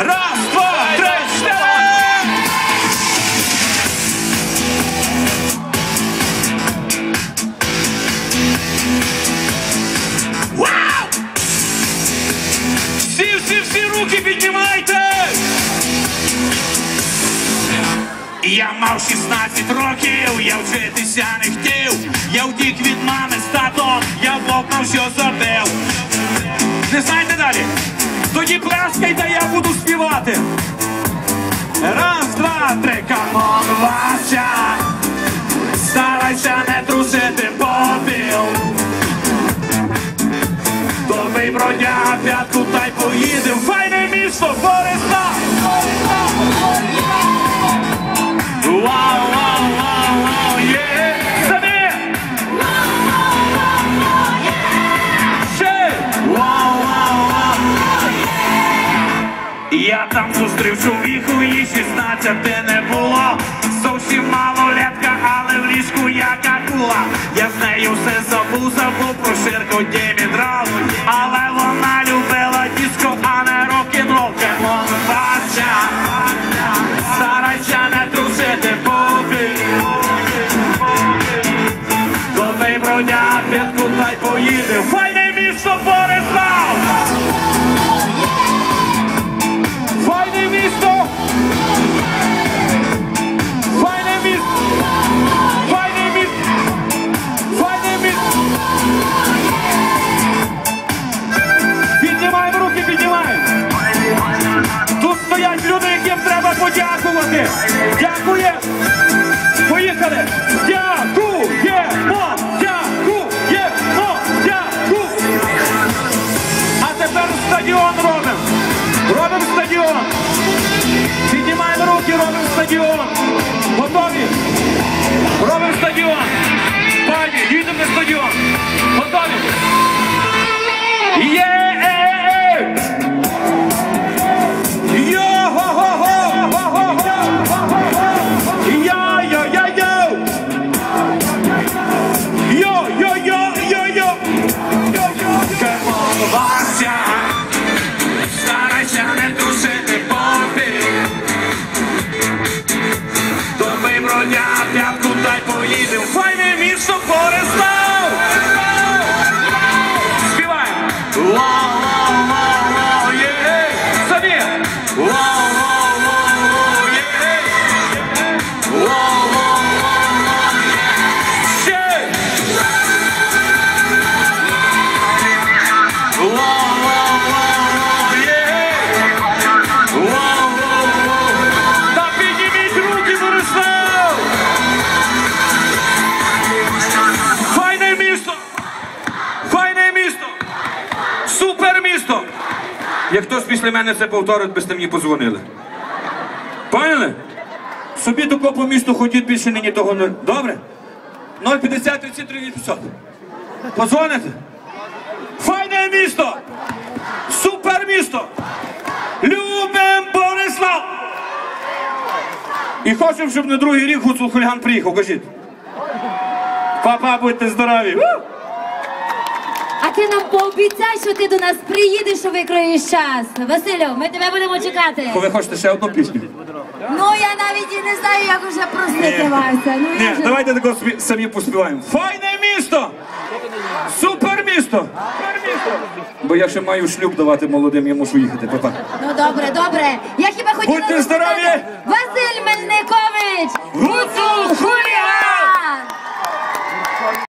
Раз, два, три, чотири! Вау! Всі, всі, всі руки піднімайте! Я мав 16 років, я вчитися не хотів, я втік від мами з татом, я вовкнув, що забив. Не знаєте далі? Тоді де я буду співати. Раз, два, три, камон, Вася. Старайся не трусити попіл. Добрий бродя, п'ятку та й поїдем. Файне місто, Борисла! Вау, Я там зустрів чоловіку, їй 16 не було. Зовсім малолетка, але в ліжку як акула. Я з нею все забув, забув про ширку дімідрал. Але вона любила диско, а не рок-н-рол. Кемон Вася, старайся не трусити попі. Добрий бродя, п'ятку та й поїде. Файне місто Борислав! Подякувати! Дякує! Поїхали! Дякуємо! Дякуємо! Дякуємо! А тепер стадіон робимо! Робимо стадіон! Піднімаємо руки, робимо стадіон! Готові? Робимо стадіон! Як хтось після мене це повторить, би сте мені позвонили. Поняли? Собі тако по місту ходіть більше нині того не. Добре? 050 33 500. Позвоните? Місто! Супер місто! Любим Борислав! І хочемо, щоб на другий рік Гуцул Хуліган приїхав, кажіть. Папа, будьте здорові! А ти нам пообіцяй, що ти до нас приїдеш, що викроїш час. Василю, ми тебе будемо чекати. Ви хочете ще одну пісню? Ну я навіть і не знаю, як уже просити Вася. Ну Ні, вже... давайте тако собі- самі поспіваємо. Файне місто! Супер місто! Бо я ще маю шлюб давати молодим, я мушу їхати, папа. Ну добре, добре. Я хіба хотіла Будьте запитати, здорові! Василь Мельников